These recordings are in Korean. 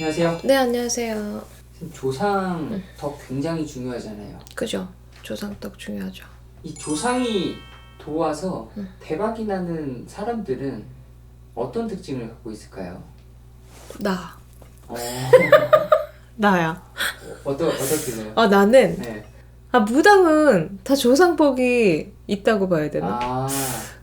안녕하세요. 네, 안녕하세요. 지금 조상 덕 굉장히 중요하잖아요. 그죠? 조상떡 중요하죠. 이 조상이 도와서 대박이 나는 사람들은 어떤 특징을 갖고 있을까요? 나. 어, 나야. 어떠, 어떻게요? 아, 나는, 네. 아, 무당은 다 조상복이 있다고 봐야 되나? 아,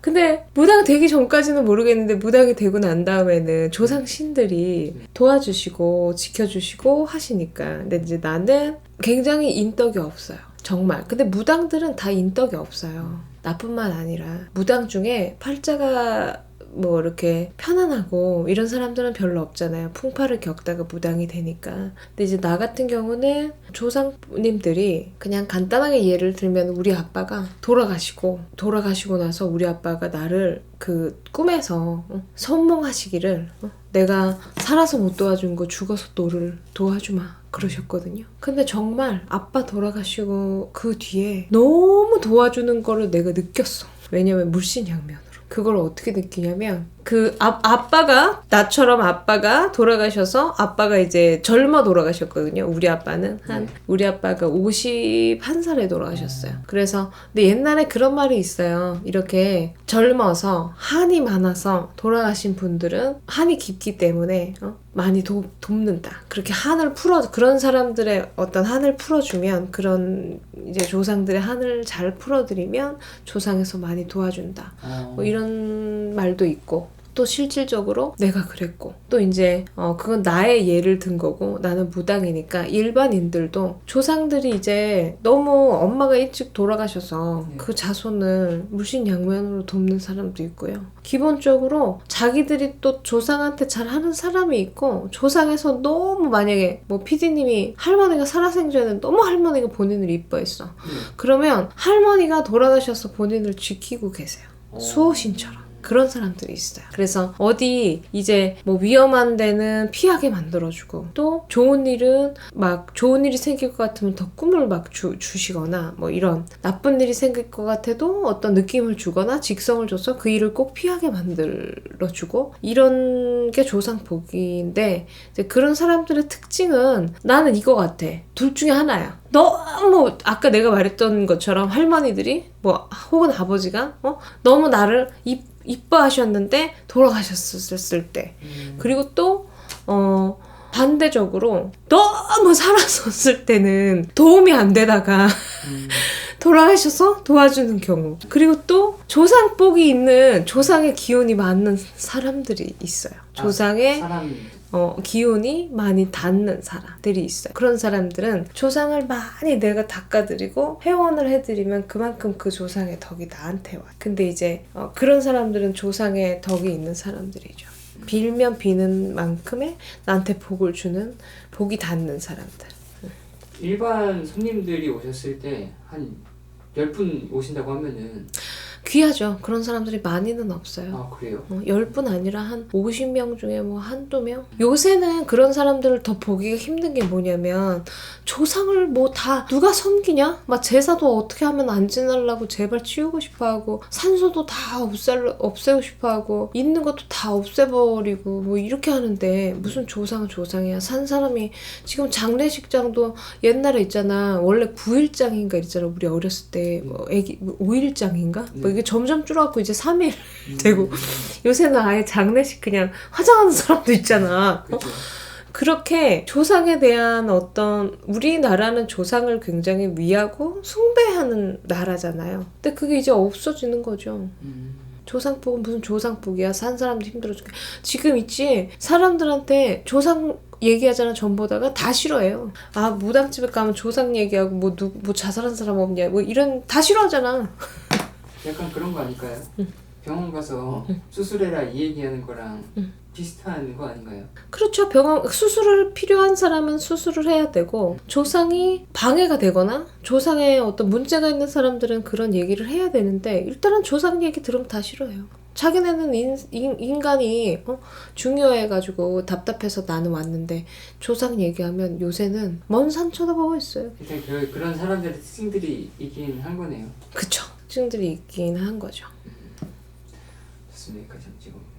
근데 무당 되기 전까지는 모르겠는데 무당이 되고 난 다음에는 조상 신들이 도와주시고 지켜주시고 하시니까. 근데 이제 나는 굉장히 인덕이 없어요. 정말. 근데 무당들은 다 인덕이 없어요. 나뿐만 아니라 무당 중에 팔자가 뭐 이렇게 편안하고 이런 사람들은 별로 없잖아요. 풍파를 겪다가 무당이 되니까. 근데 이제 나 같은 경우는 조상님들이 그냥 간단하게 예를 들면 우리 아빠가 돌아가시고 돌아가시고 나서 우리 아빠가 나를 그 꿈에서 어, 선몽하시기를 어, 내가 살아서 못 도와준 거 죽어서 너를 도와주마 그러셨거든요. 근데 정말 아빠 돌아가시고 그 뒤에 너무 도와주는 거를 내가 느꼈어. 왜냐면 물신양면으로. 그걸 어떻게 느끼냐면 그 아, 아빠가 나처럼 아빠가 돌아가셔서 아빠가 이제 젊어 돌아가셨거든요. 우리 아빠는 한 네. 우리 아빠가 51살에 돌아가셨어요. 그래서 근데 옛날에 그런 말이 있어요. 이렇게 젊어서 한이 많아서 돌아가신 분들은 한이 깊기 때문에 어? 많이 도, 돕는다. 그렇게 한을 풀어 그런 사람들의 어떤 한을 풀어주면 그런 이제 조상들의 한을 잘 풀어드리면 조상에서 많이 도와준다. 어, 뭐 이런 말도 있고 또 실질적으로 내가 그랬고 또 이제 어 그건 나의 예를 든 거고 나는 무당이니까 일반인들도 조상들이 이제 너무 엄마가 일찍 돌아가셔서 네. 그 자손을 물신양면으로 돕는 사람도 있고요. 기본적으로 자기들이 또 조상한테 잘 하는 사람이 있고 조상에서 너무 만약에 뭐 PD님이 할머니가 살아생전에 너무 할머니가 본인을 이뻐했어. 네. 그러면 할머니가 돌아가셔서 본인을 지키고 계세요. 어. 수호신처럼. 그런 사람들이 있어요. 그래서 어디 이제 뭐 위험한 데는 피하게 만들어주고 또 좋은 일은 막 좋은 일이 생길 것 같으면 더 꿈을 막 주, 주시거나 뭐 이런 나쁜 일이 생길 것 같아도 어떤 느낌을 주거나 직성을 줘서 그 일을 꼭 피하게 만들어주고 이런 게 조상복인데 그런 사람들의 특징은 나는 이거 같아. 둘 중에 하나야. 너무 아까 내가 말했던 것처럼 할머니들이 뭐 혹은 아버지가 어? 너무 나를 이, 이뻐하셨는데 돌아가셨을 때. 음, 그리고 또 어, 반대적으로 너무 살았었을 때는 도움이 안 되다가 음, 돌아가셔서 도와주는 경우 그리고 또 조상복이 있는 조상의 기운이 많은 사람들이 있어요 조상의 사람 어, 기운이 많이 닿는 사람들이 있어요. 그런 사람들은 조상을 많이 내가 닦아드리고 회원을 해드리면 그만큼 그 조상의 덕이 나한테 와. 근데 이제 어, 그런 사람들은 조상의 덕이 있는 사람들이죠. 빌면 비는 만큼의 나한테 복을 주는 복이 닿는 사람들. 일반 손님들이 오셨을 때 한 10분 오신다고 하면은 귀하죠. 그런 사람들이 많이는 없어요. 아 그래요? 어, 10분 아니라 한 50명 중에 뭐 한두 명? 요새는 그런 사람들을 더 보기가 힘든 게 뭐냐면 조상을 뭐 다 누가 섬기냐? 막 제사도 어떻게 하면 안 지내려고 제발 치우고 싶어 하고 산소도 다 없앨, 없애고 싶어 하고 있는 것도 다 없애버리고 뭐 이렇게 하는데 무슨 조상은 조상이야. 산 사람이 지금 장례식장도 옛날에 있잖아. 원래 9일장인가 있잖아. 우리 어렸을 때 뭐 애기 뭐 5일장인가? 뭐 이게 점점 줄어갖고 이제 3일 되고 요새는 아예 장례식 그냥 화장하는 사람도 있잖아. 어? 그렇게 조상에 대한 어떤 우리나라는 조상을 굉장히 위하고 숭배하는 나라잖아요. 근데 그게 이제 없어지는 거죠. 음, 조상복은 무슨 조상복이야. 산 사람도 힘들어 죽게. 지금 있지 사람들한테 조상 얘기하잖아 전보다가 다 싫어해요. 아 무당집에 가면 조상 얘기하고 뭐 누구 뭐 자살한 사람 없냐 뭐 이런 다 싫어하잖아. 약간 그런 거 아닐까요? 병원 가서 수술해라 이 얘기하는 거랑 비슷한 거 아닌가요? 그렇죠. 병원 수술을 필요한 사람은 수술을 해야 되고 조상이 방해가 되거나 조상에 어떤 문제가 있는 사람들은 그런 얘기를 해야 되는데 일단은 조상 얘기 들으면 다 싫어해요. 자기네는 인, 인, 인 간이 어? 중요해가지고 답답해서 나는 왔는데 조상 얘기하면 요새는 먼 산 쳐다보고 있어요. 일단 그, 그런 사람들의 특징들이 있긴 한 거네요. 그쵸. 특징들이 있긴 한 거죠. 좋습니다. 여기까지 한번 찍어볼게요.